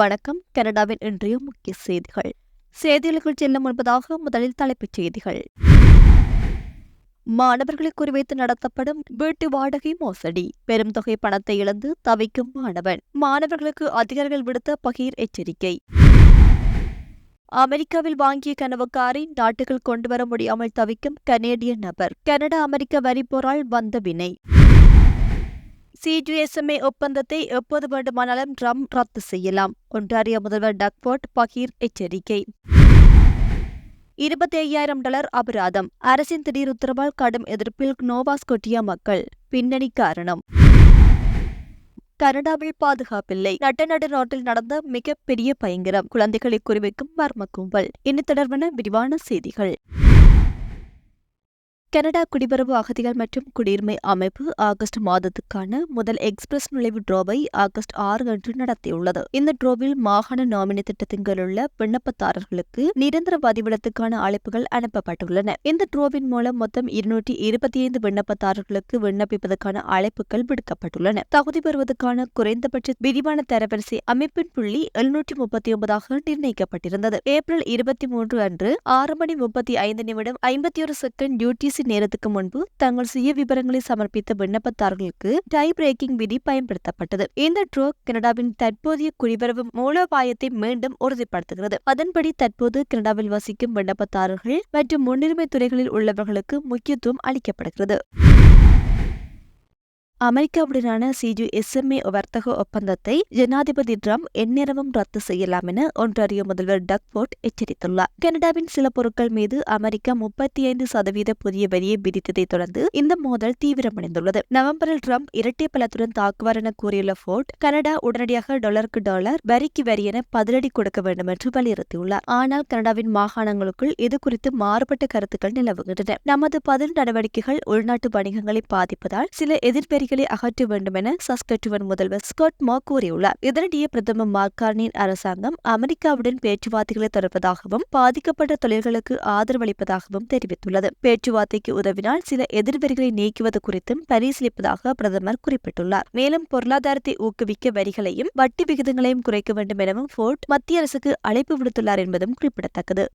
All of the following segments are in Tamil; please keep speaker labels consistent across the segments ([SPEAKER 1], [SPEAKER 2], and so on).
[SPEAKER 1] வணக்கம் கனடாவின் இன்றைய முக்கிய செய்திகள் செய்திகளுக்குள் செல்லும் முன்பதாக முதலில் தலைப்புச் செய்திகள் மாணவர்களை குறிவைத்து நடத்தப்படும் வீட்டு வாடகை மோசடி பெரும் தொகை பணத்தை இழந்து தவிக்கும் மாணவன் மாணவர்களுக்கு அதிகாரிகள் விடுத்த பகீர் எச்சரிக்கை அமெரிக்காவில் வாங்கிய கனவு காரை நாட்டுகள் வர முடியாமல் தவிக்கும் கனேடிய நபர் கனடா அமெரிக்க வரிப்போரால் வந்த வினை சிஜிஎஸ்எம்ஏ ஒப்பந்தத்தை எப்போது வேண்டுமானாலும் ட்ரம்ப் ரத்து செய்யலாம் ஒன்றாரிய முதல்வர் டக்வர்ட் பகீர் எச்சரிக்கை இருபத்தி ஐயாயிரம் டாலர் அபராதம் அரசின் திடீர் உத்தரவால் கடும் எதிர்ப்பில் நோவாஸ் கொட்டிய மக்கள் பின்னணி காரணம் கனடாவில் பாதுகாப்பில்லை நட்டநடு நாட்டில் நடந்த மிகப்பெரிய பயங்கரம் குழந்தைகளை குறிவைக்கும் மர்ம கும்பல் இனி தொடர்பான விரிவான செய்திகள் கனடா குடிபரவு அகதிகள் மற்றும் குடியுரிமை அமைப்பு ஆகஸ்ட் மாதத்துக்கான முதல் எக்ஸ்பிரஸ் நுழைவு ட்ரோவை ஆகஸ்ட் ஆறு அன்று நடத்தியுள்ளது இந்த ட்ரோவில் மாகாண நாமினி திட்டத்தின் உள்ள விண்ணப்பதாரர்களுக்கு நிரந்தர பதிவிடத்துக்கான அழைப்புகள் அனுப்பப்பட்டுள்ளன இந்த ட்ரோவின் மூலம் மொத்தம் இருநூற்றி இருபத்தி ஐந்து விண்ணப்பதாரர்களுக்கு விண்ணப்பிப்பதற்கான அழைப்புகள் விடுக்கப்பட்டுள்ளன தகுதி பெறுவதற்கான குறைந்தபட்ச விரிவான தரவரிசை அமைப்பின் புள்ளி எழுநூற்றி முப்பத்தி ஒன்பதாக நிர்ணயிக்கப்பட்டிருந்தது ஏப்ரல் இருபத்தி மூன்று அன்று ஆறு மணி முப்பத்தி ஐந்து நிமிடம் ஐம்பத்தி ஒரு செகண்ட் டியூட்டி கடைசி நேரத்துக்கு முன்பு தங்கள் சுய விவரங்களை சமர்ப்பித்த விண்ணப்பத்தார்களுக்கு டை பிரேக்கிங் விதி பயன்படுத்தப்பட்டது இந்த ட்ரோ கனடாவின் தற்போதைய குடிவரவு மூலோபாயத்தை மீண்டும் உறுதிப்படுத்துகிறது அதன்படி தற்போது கனடாவில் வசிக்கும் விண்ணப்பத்தாரர்கள் மற்றும் முன்னுரிமை துறைகளில் உள்ளவர்களுக்கு முக்கியத்துவம் அளிக்கப்படுகிறது அமெரிக்காவுடனான சிஜு எஸ்எம்ஏ வர்த்தக ஒப்பந்தத்தை ஜனாதிபதி ட்ரம்ப் எந்நேரமும் ரத்து செய்யலாம் என ஒன்றாரியோ முதல்வர் டக் போர்ட் எச்சரித்துள்ளார் கனடாவின் சில பொருட்கள் மீது அமெரிக்கா முப்பத்தி ஐந்து சதவீத புதிய வரியை விதித்ததை தொடர்ந்து இந்த மோதல் தீவிரமடைந்துள்ளது நவம்பரில் ட்ரம்ப் இரட்டை பலத்துடன் தாக்குவார் என கூறியுள்ள ஃபோர்ட் கனடா உடனடியாக டாலருக்கு டாலர் வரிக்கு வரி என பதிலடி கொடுக்க வேண்டும் என்று வலியுறுத்தியுள்ளார் ஆனால் கனடாவின் மாகாணங்களுக்குள் இது குறித்து மாறுபட்ட கருத்துக்கள் நிலவுகின்றன நமது பதில் நடவடிக்கைகள் உள்நாட்டு வணிகங்களை பாதிப்பதால் சில எதிர்பெருகி தடைகளை அகற்ற வேண்டும் என சஸ்கட்டுவன் முதல்வர் ஸ்காட் மா கூறியுள்ளார் இதனிடையே பிரதமர் மார்கார்னின் அரசாங்கம் அமெரிக்காவுடன் பேச்சுவார்த்தைகளை தொடர்வதாகவும் பாதிக்கப்பட்ட தொழில்களுக்கு ஆதரவளிப்பதாகவும் தெரிவித்துள்ளது பேச்சுவார்த்தைக்கு உதவினால் சில எதிர்வரிகளை நீக்குவது குறித்தும் பரிசீலிப்பதாக பிரதமர் குறிப்பிட்டுள்ளார் மேலும் பொருளாதாரத்தை ஊக்குவிக்க வரிகளையும் வட்டி விகிதங்களையும் குறைக்க வேண்டும் எனவும் ஃபோர்ட் மத்திய அரசுக்கு அழைப்பு விடுத்துள்ளார் என்பதும் குறிப்பிடத்தக்கது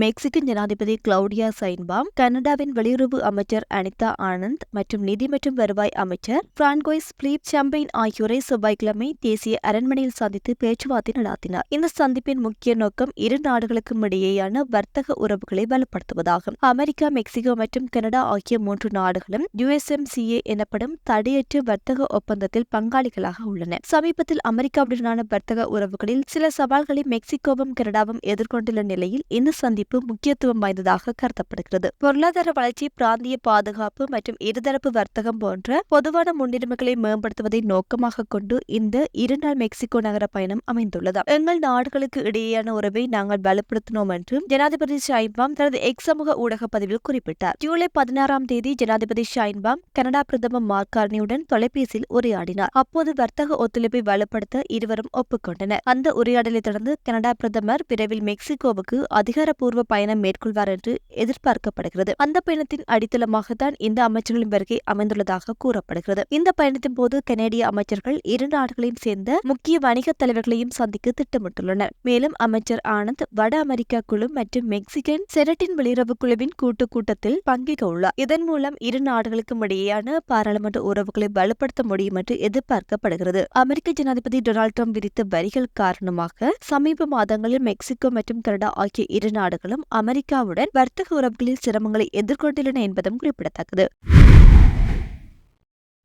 [SPEAKER 1] மெக்சிகன் ஜனாதிபதி கிளவுடியா சைன்பாம் கனடாவின் வெளியுறவு அமைச்சர் அனிதா ஆனந்த் மற்றும் நிதி மற்றும் வருவாய் அமைச்சர் பிரான்கோய்ஸ் பிலிப் சம்பைன் ஆகியோரை செவ்வாய்க்கிழமை தேசிய அரண்மனையில் சந்தித்து பேச்சுவார்த்தை நடாத்தினார் இந்த சந்திப்பின் முக்கிய நோக்கம் இரு நாடுகளுக்கும் இடையேயான வர்த்தக உறவுகளை பலப்படுத்துவதாகும் அமெரிக்கா மெக்சிகோ மற்றும் கனடா ஆகிய மூன்று நாடுகளும் யுஎஸ்எம்சிஏ எனப்படும் தடையற்ற வர்த்தக ஒப்பந்தத்தில் பங்காளிகளாக உள்ளன சமீபத்தில் அமெரிக்காவுடனான வர்த்தக உறவுகளில் சில சவால்களை மெக்சிகோவும் கனடாவும் எதிர்கொண்டுள்ள நிலையில் இந்த சந்தி சந்திப்பு முக்கியத்துவம் வாய்ந்ததாக கருதப்படுகிறது பொருளாதார வளர்ச்சி பிராந்திய பாதுகாப்பு மற்றும் இருதரப்பு வர்த்தகம் போன்ற பொதுவான முன்னுரிமைகளை மேம்படுத்துவதை நோக்கமாக கொண்டு இந்த இருநாள் மெக்சிகோ நகர பயணம் அமைந்துள்ளது எங்கள் நாடுகளுக்கு இடையேயான உறவை நாங்கள் வலுப்படுத்தினோம் என்றும் ஜனாதிபதி ஷாயின்பாம் தனது எக் சமூக ஊடக பதிவில் குறிப்பிட்டார் ஜூலை பதினாறாம் தேதி ஜனாதிபதி ஷாயின்பாம் கனடா பிரதமர் மார்கார்னியுடன் தொலைபேசியில் உரையாடினார் அப்போது வர்த்தக ஒத்துழைப்பை வலுப்படுத்த இருவரும் ஒப்புக்கொண்டனர் அந்த உரையாடலை தொடர்ந்து கனடா பிரதமர் விரைவில் மெக்சிகோவுக்கு அதிகாரப்பூர்வ ஆக்கப்பூர்வ பயணம் மேற்கொள்வார் என்று எதிர்பார்க்கப்படுகிறது அந்த பயணத்தின் அடித்தளமாக தான் இந்த அமைச்சர்களின் வருகை அமைந்துள்ளதாக கூறப்படுகிறது இந்த பயணத்தின் போது கனேடிய அமைச்சர்கள் இரு நாடுகளையும் சேர்ந்த முக்கிய வணிக தலைவர்களையும் சந்திக்க திட்டமிட்டுள்ளனர் மேலும் அமைச்சர் ஆனந்த் வட அமெரிக்கா குழு மற்றும் மெக்சிகன் செனட்டின் வெளியுறவு குழுவின் கூட்டுக் கூட்டத்தில் பங்கேற்க உள்ளார் இதன் மூலம் இரு நாடுகளுக்கும் இடையேயான பாராளுமன்ற உறவுகளை வலுப்படுத்த முடியும் என்று எதிர்பார்க்கப்படுகிறது அமெரிக்க ஜனாதிபதி டொனால்டு ட்ரம்ப் விதித்த வரிகள் காரணமாக சமீப மாதங்களில் மெக்சிகோ மற்றும் கனடா ஆகிய இரு நாடுகள் நாடுகளும் அமெரிக்காவுடன் வர்த்தக உறவுகளில் சிரமங்களை எதிர்கொண்டுள்ளன என்பதும் குறிப்பிடத்தக்கது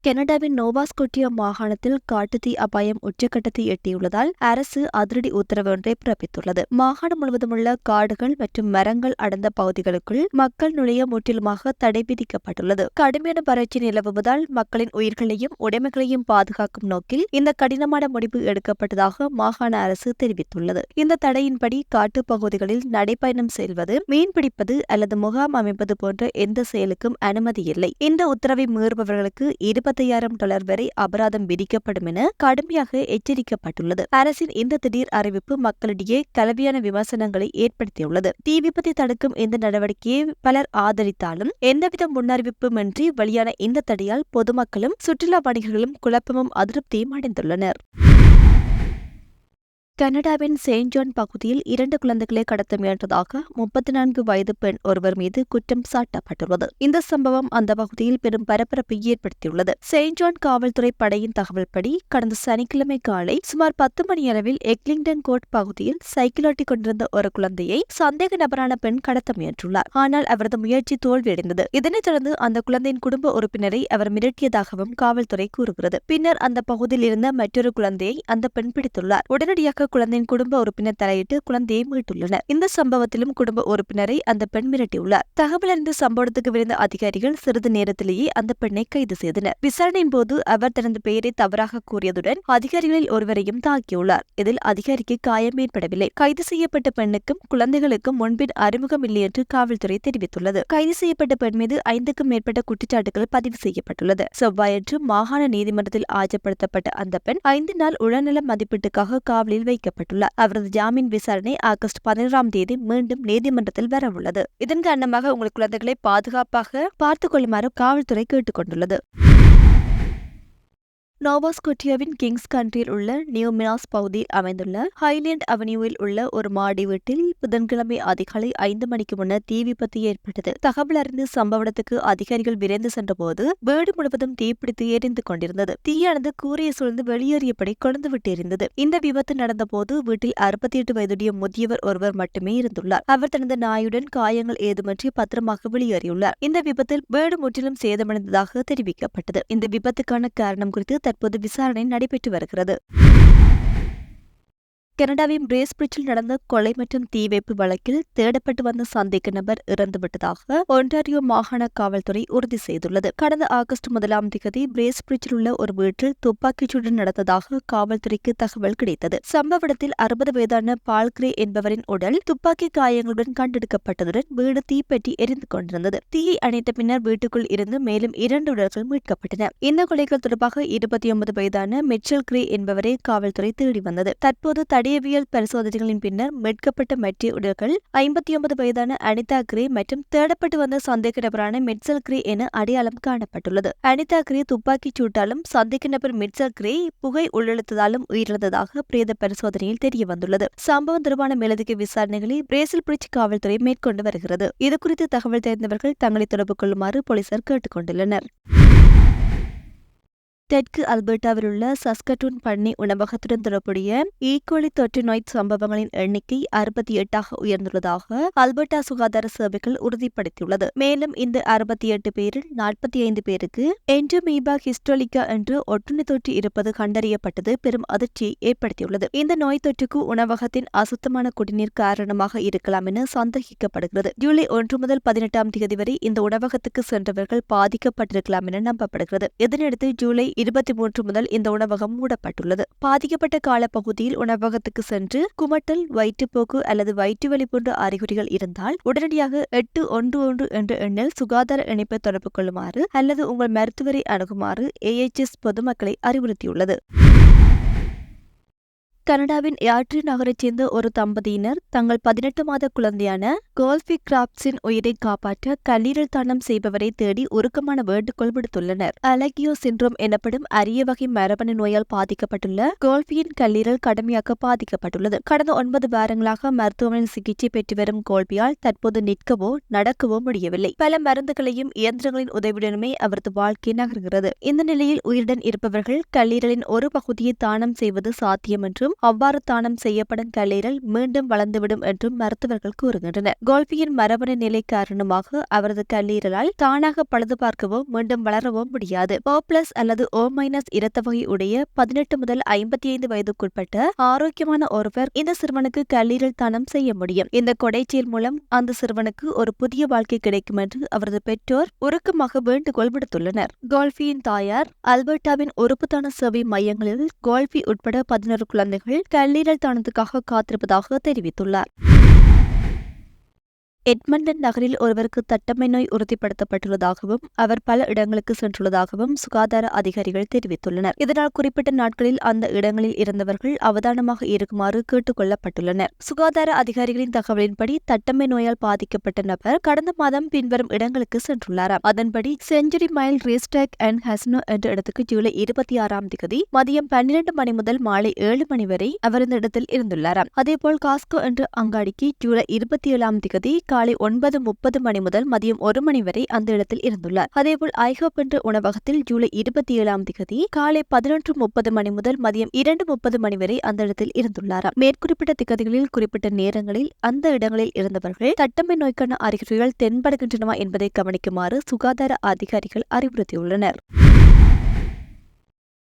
[SPEAKER 1] கனடாவின் நோவாஸ்கொட்டிய மாகாணத்தில் காட்டுத்தீ அபாயம் உச்சக்கட்டத்தை எட்டியுள்ளதால் அரசு அதிரடி உத்தரவு ஒன்றை பிறப்பித்துள்ளது மாகாணம் முழுவதுமுள்ள காடுகள் மற்றும் மரங்கள் அடர்ந்த பகுதிகளுக்குள் மக்கள் நுழைய முற்றிலுமாக தடை விதிக்கப்பட்டுள்ளது கடுமையான வறட்சி நிலவுவதால் மக்களின் உயிர்களையும் உடைமைகளையும் பாதுகாக்கும் நோக்கில் இந்த கடினமான முடிவு எடுக்கப்பட்டதாக மாகாண அரசு தெரிவித்துள்ளது இந்த தடையின்படி காட்டு பகுதிகளில் நடைப்பயணம் செய்வது மீன்பிடிப்பது அல்லது முகாம் அமைப்பது போன்ற எந்த செயலுக்கும் அனுமதி இல்லை இந்த உத்தரவை மீறுபவர்களுக்கு இருபத்தி இருபத்தையாயிரம் டாலர் வரை அபராதம் விதிக்கப்படும் என கடுமையாக எச்சரிக்கப்பட்டுள்ளது அரசின் இந்த திடீர் அறிவிப்பு மக்களிடையே கலவையான விமர்சனங்களை ஏற்படுத்தியுள்ளது தீ விபத்தை தடுக்கும் இந்த நடவடிக்கையை பலர் ஆதரித்தாலும் எந்தவித முன்னறிவிப்புமின்றி வெளியான இந்த தடையால் பொதுமக்களும் சுற்றுலா வணிகர்களும் குழப்பமும் அதிருப்தியும் அடைந்துள்ளனர் கனடாவின் செயின்ட் ஜான் பகுதியில் இரண்டு குழந்தைகளை கடத்த முயன்றதாக முப்பத்தி நான்கு வயது பெண் ஒருவர் மீது குற்றம் சாட்டப்பட்டுள்ளது இந்த சம்பவம் அந்த பகுதியில் பெரும் பரபரப்பை ஏற்படுத்தியுள்ளது செயின்ட் ஜான் காவல்துறை படையின் தகவல்படி கடந்த சனிக்கிழமை காலை சுமார் பத்து மணியளவில் எக்லிங்டன் கோட் பகுதியில் சைக்கிளோட்டி கொண்டிருந்த ஒரு குழந்தையை சந்தேக நபரான பெண் கடத்த முயன்றுள்ளார் ஆனால் அவரது முயற்சி தோல்வியடைந்தது இதனைத் தொடர்ந்து அந்த குழந்தையின் குடும்ப உறுப்பினரை அவர் மிரட்டியதாகவும் காவல்துறை கூறுகிறது பின்னர் அந்த பகுதியில் இருந்த மற்றொரு குழந்தையை அந்த பெண் பிடித்துள்ளார் உடனடியாக குழந்தையின் குடும்ப உறுப்பினர் தலையிட்டு குழந்தையை மீட்டுள்ளனர் இந்த சம்பவத்திலும் குடும்ப உறுப்பினரை அந்த பெண் மிரட்டியுள்ளார் தகவல் அறிந்த சம்பவத்துக்கு விரைந்த அதிகாரிகள் சிறிது நேரத்திலேயே அந்த பெண்ணை கைது செய்தனர் விசாரணையின் போது அவர் தனது பெயரை தவறாக கூறியதுடன் அதிகாரிகளில் ஒருவரையும் தாக்கியுள்ளார் இதில் அதிகாரிக்கு காயம் ஏற்படவில்லை கைது செய்யப்பட்ட பெண்ணுக்கும் குழந்தைகளுக்கும் முன்பின் அறிமுகம் இல்லை என்று காவல்துறை தெரிவித்துள்ளது கைது செய்யப்பட்ட பெண் மீது ஐந்துக்கும் மேற்பட்ட குற்றச்சாட்டுகள் பதிவு செய்யப்பட்டுள்ளது செவ்வாயன்று மாகாண நீதிமன்றத்தில் ஆஜர்படுத்தப்பட்ட அந்த பெண் ஐந்து நாள் உடல்நல மதிப்பீட்டுக்காக காவலில் வை வைக்கப்பட்டுள்ளார் அவரது ஜாமீன் விசாரணை ஆகஸ்ட் பதினேழாம் தேதி மீண்டும் நீதிமன்றத்தில் வரவுள்ளது இதன் காரணமாக உங்கள் குழந்தைகளை பாதுகாப்பாக பார்த்துக் கொள்ளுமாறு காவல்துறை கேட்டுக்கொண்டுள்ளது நோவாஸ்கொட்டியாவின் கிங்ஸ் கண்ட்ரியில் உள்ள நியூ மினாஸ் பகுதியில் அமைந்துள்ள ஹைலேண்ட் அவென்யூவில் உள்ள ஒரு மாடி வீட்டில் புதன்கிழமை அதிகாலை ஐந்து மணிக்கு முன்னர் தீ விபத்து ஏற்பட்டது தகவல் அறிந்து சம்பவ இடத்துக்கு அதிகாரிகள் விரைந்து சென்றபோது வீடு முழுவதும் தீப்பிடித்து எரிந்து கொண்டிருந்தது தீயானது கூரையை சூழ்ந்து வெளியேறியபடி கொழுந்துவிட்டு எரிந்தது இந்த விபத்து நடந்தபோது வீட்டில் அறுபத்தி எட்டு வயதுடைய முதியவர் ஒருவர் மட்டுமே இருந்துள்ளார் அவர் தனது நாயுடன் காயங்கள் ஏதுமற்றி பத்திரமாக வெளியேறியுள்ளார் இந்த விபத்தில் வீடு முற்றிலும் சேதமடைந்ததாக தெரிவிக்கப்பட்டது இந்த விபத்துக்கான காரணம் குறித்து தற்போது விசாரணை நடைபெற்று வருகிறது கனடாவின் பிரேஸ்பிரிட்ஜில் நடந்த கொலை மற்றும் தீவைப்பு வழக்கில் தேடப்பட்டு வந்த சந்தேக நபர் இறந்துவிட்டதாக ஒன்டாரியோ மாகாண காவல்துறை உறுதி செய்துள்ளது கடந்த ஆகஸ்ட் முதலாம் தேதி பிரேஸ்பிரிட்ஜில் உள்ள ஒரு வீட்டில் சூடு நடந்ததாக காவல்துறைக்கு தகவல் கிடைத்தது சம்பவ இடத்தில் அறுபது வயதான பால்கிரே என்பவரின் உடல் துப்பாக்கி காயங்களுடன் கண்டெடுக்கப்பட்டதுடன் வீடு தீப்பெட்டி எரிந்து கொண்டிருந்தது தீயை அணைத்த பின்னர் வீட்டுக்குள் இருந்து மேலும் இரண்டு உடல்கள் மீட்கப்பட்டன இந்த கொலைகள் தொடர்பாக இருபத்தி ஒன்பது வயதான மிச்சல் கிரே என்பவரை காவல்துறை தேடி வந்தது தற்போது தடை வடிவியல் பரிசோதனைகளின் பின்னர் மீட்கப்பட்ட மெட்ரி உடல்கள் ஐம்பத்தி ஒன்பது வயதான அனிதா கிரி மற்றும் தேடப்பட்டு வந்த சந்தேக நபரான மிட்சல் கிரே என அடையாளம் காணப்பட்டுள்ளது அனிதா கிரே துப்பாக்கிச் சூட்டாலும் சந்தேக நபர் மிட்சல் கிரே புகை உள்ளெழுத்ததாலும் உயிரிழந்ததாக பிரேத பரிசோதனையில் தெரிய வந்துள்ளது சம்பவம் தொடர்பான மேலதிக விசாரணைகளை பிரேசில் பிரிட்ஜ் காவல்துறை மேற்கொண்டு வருகிறது இதுகுறித்து தகவல் தெரிந்தவர்கள் தங்களை தொடர்பு கொள்ளுமாறு போலீசார் கேட்டுக்கொண்டுள்ளனர் தெற்கு அல்பர்டாவில் உள்ள சஸ்கட்டூன் பண்ணி உணவகத்துடன் தொடர்புடைய ஈக்குவலி e. தொற்று நோய் சம்பவங்களின் எண்ணிக்கை அறுபத்தி எட்டாக உயர்ந்துள்ளதாக அல்பர்டா சுகாதார சேவைகள் உறுதிப்படுத்தியுள்ளது மேலும் இந்த அறுபத்தி எட்டு பேரில் நாற்பத்தி ஐந்து பேருக்கு என்டமீபா ஹிஸ்டோலிகா என்று ஒட்டுணி தொற்று இருப்பது கண்டறியப்பட்டது பெரும் அதிர்ச்சியை ஏற்படுத்தியுள்ளது இந்த நோய் தொற்றுக்கு உணவகத்தின் அசுத்தமான குடிநீர் காரணமாக இருக்கலாம் என சந்தேகிக்கப்படுகிறது ஜூலை ஒன்று முதல் பதினெட்டாம் தேதி வரை இந்த உணவகத்துக்கு சென்றவர்கள் பாதிக்கப்பட்டிருக்கலாம் என நம்பப்படுகிறது இதனையடுத்து ஜூலை இருபத்தி மூன்று முதல் இந்த உணவகம் மூடப்பட்டுள்ளது பாதிக்கப்பட்ட காலப்பகுதியில் உணவகத்துக்கு சென்று குமட்டல் வயிற்றுப்போக்கு அல்லது வயிற்று வலி போன்ற அறிகுறிகள் இருந்தால் உடனடியாக எட்டு ஒன்று ஒன்று என்ற எண்ணில் சுகாதார இணைப்பை தொடர்பு கொள்ளுமாறு அல்லது உங்கள் மருத்துவரை அணுகுமாறு ஏஎச்எஸ் பொதுமக்களை அறிவுறுத்தியுள்ளது கனடாவின் யாட்ரி நகரைச் சேர்ந்த ஒரு தம்பதியினர் தங்கள் பதினெட்டு மாத குழந்தையான கோல்ஃபி கிராப்ஸின் உயிரை காப்பாற்ற கல்லீரல் தானம் செய்பவரை தேடி உருக்கமான வேண்டுகோள் விடுத்துள்ளனர் அலகியோ சின்ரோம் எனப்படும் அரிய வகை மரபணு நோயால் பாதிக்கப்பட்டுள்ள கோல்ஃபியின் கல்லீரல் கடுமையாக பாதிக்கப்பட்டுள்ளது கடந்த ஒன்பது வாரங்களாக மருத்துவமனையில் சிகிச்சை பெற்று வரும் கோல்பியால் தற்போது நிற்கவோ நடக்கவோ முடியவில்லை பல மருந்துகளையும் இயந்திரங்களின் உதவியுடனுமே அவரது வாழ்க்கை நகர்கிறது இந்த நிலையில் உயிருடன் இருப்பவர்கள் கல்லீரலின் ஒரு பகுதியை தானம் செய்வது சாத்தியம் என்றும் அவ்வாறு தானம் செய்யப்படும் கல்லீரல் மீண்டும் வளர்ந்துவிடும் என்றும் மருத்துவர்கள் கூறுகின்றனர் கோல்பியின் மரபணு நிலை காரணமாக அவரது கல்லீரலால் தானாக பழுது பார்க்கவோ மீண்டும் வளரவோ முடியாது ஓ பிளஸ் அல்லது ஓ மைனஸ் இரத்த வகை உடைய பதினெட்டு முதல் ஐம்பத்தி ஐந்து வயதுக்குட்பட்ட ஆரோக்கியமான ஒருவர் இந்த சிறுவனுக்கு கல்லீரல் தானம் செய்ய முடியும் இந்த கொடைச்சியல் மூலம் அந்த சிறுவனுக்கு ஒரு புதிய வாழ்க்கை கிடைக்கும் என்று அவரது பெற்றோர் உருக்கமாக வேண்டுகோள் விடுத்துள்ளனர் கோல்ஃபியின் தாயார் அல்பர்டாவின் உறுப்புத்தான சேவை மையங்களில் கோல்ஃபி உட்பட பதினோரு குழந்தைகள் நிர்வாகிகள் கல்லீரல் தானத்துக்காக காத்திருப்பதாக தெரிவித்துள்ளார் எட்மண்டன் நகரில் ஒருவருக்கு தட்டம்மை நோய் உறுதிப்படுத்தப்பட்டுள்ளதாகவும் அவர் பல இடங்களுக்கு சென்றுள்ளதாகவும் சுகாதார அதிகாரிகள் தெரிவித்துள்ளனர் இதனால் குறிப்பிட்ட நாட்களில் அந்த இடங்களில் இருந்தவர்கள் அவதானமாக இருக்குமாறு கேட்டுக் கொள்ளப்பட்டுள்ளனர் சுகாதார அதிகாரிகளின் தகவலின்படி தட்டம்மை நோயால் பாதிக்கப்பட்ட நபர் கடந்த மாதம் பின்வரும் இடங்களுக்கு சென்றுள்ளாராம் அதன்படி செஞ்சுரி மைல் ரேஸ்டாக் அண்ட் ஹஸ்னோ என்ற இடத்துக்கு ஜூலை இருபத்தி ஆறாம் தேதி மதியம் பன்னிரண்டு மணி முதல் மாலை ஏழு மணி வரை அவர் இந்த இடத்தில் இருந்துள்ளாராம் அதேபோல் காஸ்கோ என்ற அங்காடிக்கு ஜூலை இருபத்தி ஏழாம் தேதி காலை ஒன்பது முப்பது மணி முதல் மதியம் ஒரு மணி வரை அந்த இடத்தில் இருந்துள்ளார் அதேபோல் ஐஹோப் என்ற உணவகத்தில் ஜூலை இருபத்தி ஏழாம் தேதி காலை பதினொன்று முப்பது மணி முதல் மதியம் இரண்டு முப்பது மணி வரை அந்த இடத்தில் இருந்துள்ளாராம் மேற்குறிப்பிட்ட திகதிகளில் குறிப்பிட்ட நேரங்களில் அந்த இடங்களில் இருந்தவர்கள் தட்டமை நோய்க்கான அறிகுறிகள் தென்படுகின்றனவா என்பதை கவனிக்குமாறு சுகாதார அதிகாரிகள் அறிவுறுத்தியுள்ளனர்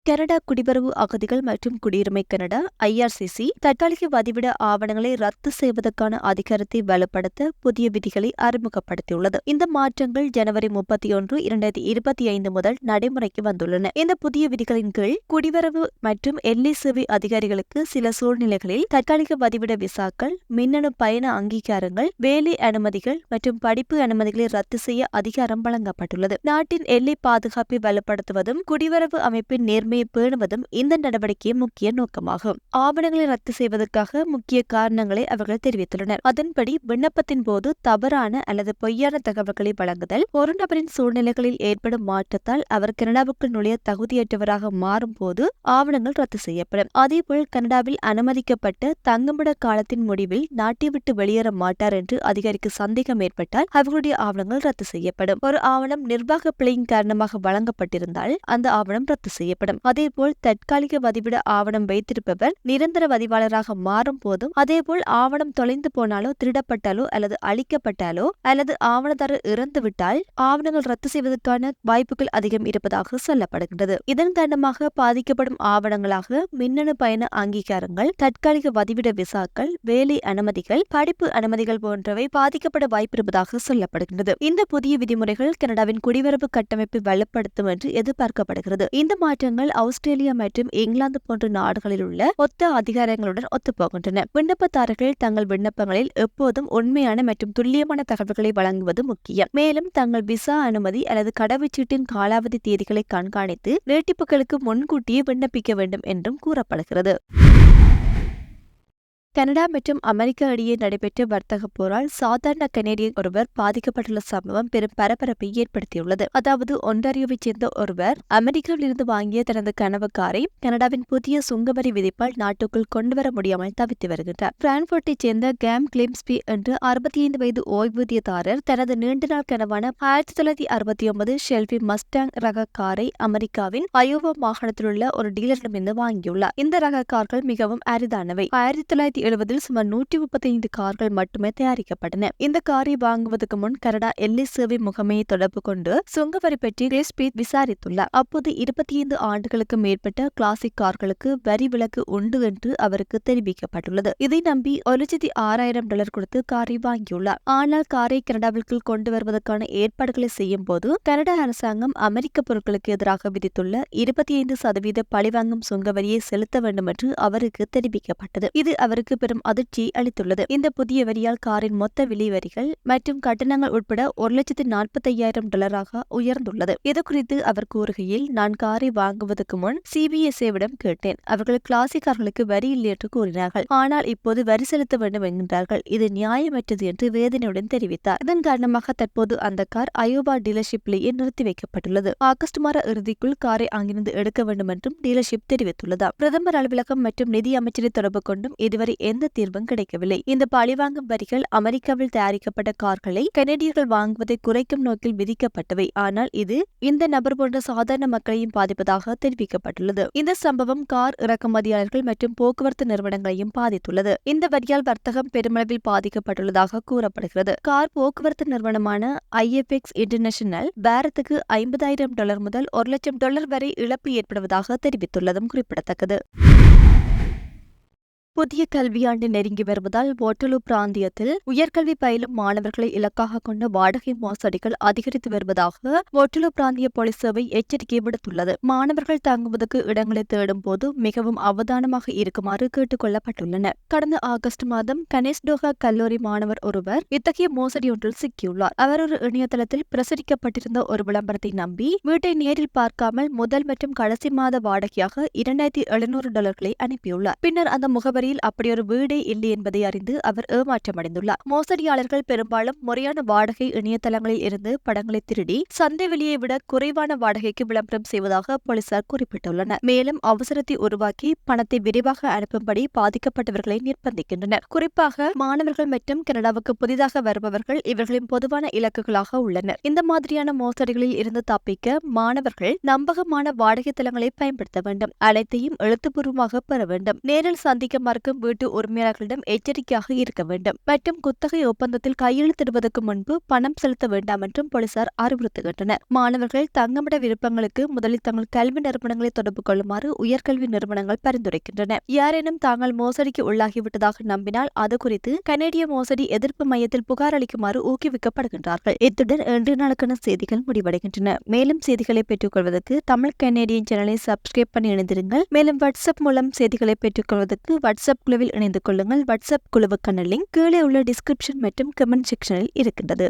[SPEAKER 1] கனடா குடிவரவு அகதிகள் மற்றும் குடியுரிமை கனடா ஐஆர்சிசி தற்காலிக வதிவிட ஆவணங்களை ரத்து செய்வதற்கான அதிகாரத்தை வலுப்படுத்த புதிய விதிகளை அறிமுகப்படுத்தியுள்ளது இந்த மாற்றங்கள் ஜனவரி முப்பத்தி ஒன்று இரண்டாயிரத்தி இருபத்தி ஐந்து முதல் நடைமுறைக்கு வந்துள்ளன இந்த புதிய விதிகளின் கீழ் குடிவரவு மற்றும் எல்லை சேவை அதிகாரிகளுக்கு சில சூழ்நிலைகளில் தற்காலிக வதிவிட விசாக்கள் மின்னணு பயண அங்கீகாரங்கள் வேலை அனுமதிகள் மற்றும் படிப்பு அனுமதிகளை ரத்து செய்ய அதிகாரம் வழங்கப்பட்டுள்ளது நாட்டின் எல்லை பாதுகாப்பை வலுப்படுத்துவதும் குடிவரவு அமைப்பின் நேர்மை உரிமையை பேணுவதும் இந்த நடவடிக்கையின் முக்கிய நோக்கமாகும் ஆவணங்களை ரத்து செய்வதற்காக முக்கிய காரணங்களை அவர்கள் தெரிவித்துள்ளனர் அதன்படி விண்ணப்பத்தின் போது தவறான அல்லது பொய்யான தகவல்களை வழங்குதல் ஒரு நபரின் சூழ்நிலைகளில் ஏற்படும் மாற்றத்தால் அவர் கனடாவுக்குள் நுழைய தகுதியற்றவராக மாறும் போது ஆவணங்கள் ரத்து செய்யப்படும் அதேபோல் கனடாவில் அனுமதிக்கப்பட்ட தங்குமிட காலத்தின் முடிவில் நாட்டை விட்டு வெளியேற மாட்டார் என்று அதிகாரிக்கு சந்தேகம் ஏற்பட்டால் அவர்களுடைய ஆவணங்கள் ரத்து செய்யப்படும் ஒரு ஆவணம் நிர்வாக பிழையின் காரணமாக வழங்கப்பட்டிருந்தால் அந்த ஆவணம் ரத்து செய்யப்படும் முடியும் அதேபோல் தற்காலிக பதிவிட ஆவணம் வைத்திருப்பவர் நிரந்தர பதிவாளராக மாறும் போதும் அதேபோல் ஆவணம் தொலைந்து போனாலோ திருடப்பட்டாலோ அல்லது அழிக்கப்பட்டாலோ அல்லது ஆவணதாரர் இறந்துவிட்டால் ஆவணங்கள் ரத்து செய்வதற்கான வாய்ப்புகள் அதிகம் இருப்பதாக சொல்லப்படுகின்றது இதன் காரணமாக பாதிக்கப்படும் ஆவணங்களாக மின்னணு பயண அங்கீகாரங்கள் தற்காலிக வதிவிட விசாக்கள் வேலை அனுமதிகள் படிப்பு அனுமதிகள் போன்றவை பாதிக்கப்பட வாய்ப்பிருப்பதாக சொல்லப்படுகின்றது இந்த புதிய விதிமுறைகள் கனடாவின் குடிவரவு கட்டமைப்பை வலுப்படுத்தும் என்று எதிர்பார்க்கப்படுகிறது இந்த மாற்றங்கள் நாடுகள் ஆஸ்திரேலியா மற்றும் இங்கிலாந்து போன்ற நாடுகளில் உள்ள ஒத்த அதிகாரங்களுடன் ஒத்துப்போகின்றன விண்ணப்பதாரர்கள் தங்கள் விண்ணப்பங்களில் எப்போதும் உண்மையான மற்றும் துல்லியமான தகவல்களை வழங்குவது முக்கியம் மேலும் தங்கள் விசா அனுமதி அல்லது கடவுச்சீட்டின் காலாவதி தேதிகளை கண்காணித்து நீட்டிப்புகளுக்கு முன்கூட்டியே விண்ணப்பிக்க வேண்டும் என்றும் கூறப்படுகிறது கனடா மற்றும் அமெரிக்க இடையே நடைபெற்ற வர்த்தக போரால் சாதாரண கனேடியன் ஒருவர் பாதிக்கப்பட்டுள்ள சம்பவம் பெரும் பரபரப்பை ஏற்படுத்தியுள்ளது அதாவது ஒன்டாரியோவைச் சேர்ந்த ஒருவர் அமெரிக்காவிலிருந்து வாங்கிய தனது கனவு காரை கனடாவின் புதிய சுங்கவரி விதிப்பால் நாட்டுக்குள் கொண்டுவர முடியாமல் தவித்து வருகின்றார் பிரான்போர்ட்டை சேர்ந்த கேம் கிளிம்ஸ்பி என்று அறுபத்தி ஐந்து வயது ஓய்வூதியதாரர் தனது நீண்ட நாள் கனவான ஆயிரத்தி தொள்ளாயிரத்தி அறுபத்தி ஒன்பது ஷெல்பி மஸ்டாங் ரக காரை அமெரிக்காவின் அயோவா மாகாணத்திலுள்ள ஒரு டீலரிடமிருந்து வாங்கியுள்ளார் இந்த ரக கார்கள் மிகவும் அரிதானவை ஆயிரத்தி தொள்ளாயிரத்தி தொள்ளாயிரத்தி எழுபதில் சுமார் நூற்றி ஐந்து கார்கள் மட்டுமே தயாரிக்கப்பட்டன இந்த காரை வாங்குவதற்கு முன் கனடா எல்லை சேவை முகமையை தொடர்பு கொண்டு சுங்கவரி பற்றி கிறிஸ்பீத் விசாரித்துள்ளார் அப்போது இருபத்தி ஐந்து ஆண்டுகளுக்கு மேற்பட்ட கிளாசிக் கார்களுக்கு வரி விலக்கு உண்டு என்று அவருக்கு தெரிவிக்கப்பட்டுள்ளது இதை நம்பி ஒரு லட்சத்தி ஆறாயிரம் டாலர் கொடுத்து காரை வாங்கியுள்ளார் ஆனால் காரை கனடாவிற்குள் கொண்டு வருவதற்கான ஏற்பாடுகளை செய்யும் போது கனடா அரசாங்கம் அமெரிக்க பொருட்களுக்கு எதிராக விதித்துள்ள இருபத்தி ஐந்து சதவீத பழிவாங்கும் சுங்கவரியை செலுத்த வேண்டும் என்று அவருக்கு தெரிவிக்கப்பட்டது இது அவருக்கு மக்களுக்கு பெரும் அதிர்ச்சி அளித்துள்ளது இந்த புதிய வரியால் காரின் மொத்த விலை வரிகள் மற்றும் கட்டணங்கள் உட்பட ஒரு லட்சத்து நாற்பத்தையாயிரம் டாலராக உயர்ந்துள்ளது இது குறித்து அவர் கூறுகையில் நான் காரை வாங்குவதற்கு முன் சிபிஎஸ்ஏவிடம் கேட்டேன் அவர்கள் கிளாசிக் கார்களுக்கு வரி இல்லை என்று கூறினார்கள் ஆனால் இப்போது வரி செலுத்த வேண்டும் என்கின்றார்கள் இது நியாயமற்றது என்று வேதனையுடன் தெரிவித்தார் இதன் காரணமாக தற்போது அந்த கார் அயோபா டீலர்ஷிப்லேயே நிறுத்தி வைக்கப்பட்டுள்ளது ஆகஸ்ட் மாத இறுதிக்குள் காரை அங்கிருந்து எடுக்க வேண்டும் என்றும் டீலர்ஷிப் தெரிவித்துள்ளதா பிரதமர் அலுவலகம் மற்றும் நிதி அமைச்சரை தொடர்பு கொண்டும் இதுவரை எந்த தீர்வும் கிடைக்கவில்லை இந்த பழிவாங்கும் வரிகள் அமெரிக்காவில் தயாரிக்கப்பட்ட கார்களை கனடியர்கள் வாங்குவதை குறைக்கும் நோக்கில் விதிக்கப்பட்டவை ஆனால் இது இந்த நபர் போன்ற சாதாரண மக்களையும் பாதிப்பதாக தெரிவிக்கப்பட்டுள்ளது இந்த சம்பவம் கார் இறக்குமதியாளர்கள் மற்றும் போக்குவரத்து நிறுவனங்களையும் பாதித்துள்ளது இந்த வரியால் வர்த்தகம் பெருமளவில் பாதிக்கப்பட்டுள்ளதாக கூறப்படுகிறது கார் போக்குவரத்து நிறுவனமான ஐஎஃப்எக்ஸ் இன்டர்நேஷனல் பாரத்துக்கு ஐம்பதாயிரம் டாலர் முதல் ஒரு லட்சம் டாலர் வரை இழப்பு ஏற்படுவதாக தெரிவித்துள்ளதும் குறிப்பிடத்தக்கது புதிய கல்வியாண்டு நெருங்கி வருவதால் ஓட்டலு பிராந்தியத்தில் உயர்கல்வி பயிலும் மாணவர்களை இலக்காக கொண்ட வாடகை மோசடிகள் அதிகரித்து வருவதாக ஓட்டலு பிராந்திய போலீஸ் சேவை எச்சரிக்கை விடுத்துள்ளது மாணவர்கள் தங்குவதற்கு இடங்களை தேடும் போது மிகவும் அவதானமாக இருக்குமாறு கொள்ளப்பட்டுள்ளனர் கடந்த ஆகஸ்ட் மாதம் கனேஷ்டோகா கல்லூரி மாணவர் ஒருவர் இத்தகைய மோசடி ஒன்றில் சிக்கியுள்ளார் அவர் ஒரு இணையதளத்தில் பிரசுரிக்கப்பட்டிருந்த ஒரு விளம்பரத்தை நம்பி வீட்டை நேரில் பார்க்காமல் முதல் மற்றும் கடைசி மாத வாடகையாக இரண்டாயிரத்தி எழுநூறு டாலர்களை அனுப்பியுள்ளார் பின்னர் அந்த முகவர் முகவரியில் அப்படியொரு வீடே இல்லை என்பதை அறிந்து அவர் ஏமாற்றமடைந்துள்ளார் மோசடியாளர்கள் பெரும்பாலும் முறையான வாடகை இணையதளங்களில் இருந்து படங்களை திருடி சந்தை வெளியை விட குறைவான வாடகைக்கு விளம்பரம் செய்வதாக போலீசார் குறிப்பிட்டுள்ளனர் மேலும் அவசரத்தை உருவாக்கி பணத்தை விரைவாக அனுப்பும்படி பாதிக்கப்பட்டவர்களை நிர்பந்திக்கின்றனர் குறிப்பாக மாணவர்கள் மற்றும் கனடாவுக்கு புதிதாக வருபவர்கள் இவர்களின் பொதுவான இலக்குகளாக உள்ளனர் இந்த மாதிரியான மோசடிகளில் இருந்து தப்பிக்க மாணவர்கள் நம்பகமான வாடகை தளங்களை பயன்படுத்த வேண்டும் அனைத்தையும் எழுத்துப்பூர்வமாக பெற வேண்டும் நேரில் சந்திக்க மறுக்கும் வீட்டு உரிமையாளர்களிடம் எச்சரிக்கையாக இருக்க வேண்டும் மற்றும் குத்தகை ஒப்பந்தத்தில் கையெழுத்திடுவதற்கு முன்பு பணம் செலுத்த வேண்டாம் என்றும் போலீசார் அறிவுறுத்துகின்றனர் மாணவர்கள் தங்கமிட விருப்பங்களுக்கு முதலில் தங்கள் கல்வி நிறுவனங்களை தொடர்பு கொள்ளுமாறு உயர்கல்வி நிறுவனங்கள் பரிந்துரைக்கின்றன யாரேனும் தாங்கள் மோசடிக்கு உள்ளாகிவிட்டதாக நம்பினால் அது குறித்து கனேடிய மோசடி எதிர்ப்பு மையத்தில் புகார் அளிக்குமாறு ஊக்குவிக்கப்படுகின்றார்கள் இத்துடன் இன்று நாளுக்கான செய்திகள் முடிவடைகின்றன மேலும் செய்திகளை பெற்றுக்கொள்வதற்கு தமிழ் கனேடியன் சேனலை சப்ஸ்கிரைப் பண்ணி இணைந்திருங்கள் மேலும் வாட்ஸ்அப் மூலம் செய்திகளை கொள்வதற்கு வாட்ஸ்அப் வாட்ஸ்அப் குழுவில் இணைந்து கொள்ளுங்கள் வாட்ஸ்அப் குழுவுக்கான லிங்க் கீழே உள்ள டிஸ்கிரிப்ஷன் மற்றும் கமெண்ட் செக்ஷனில் இருக்கின்றது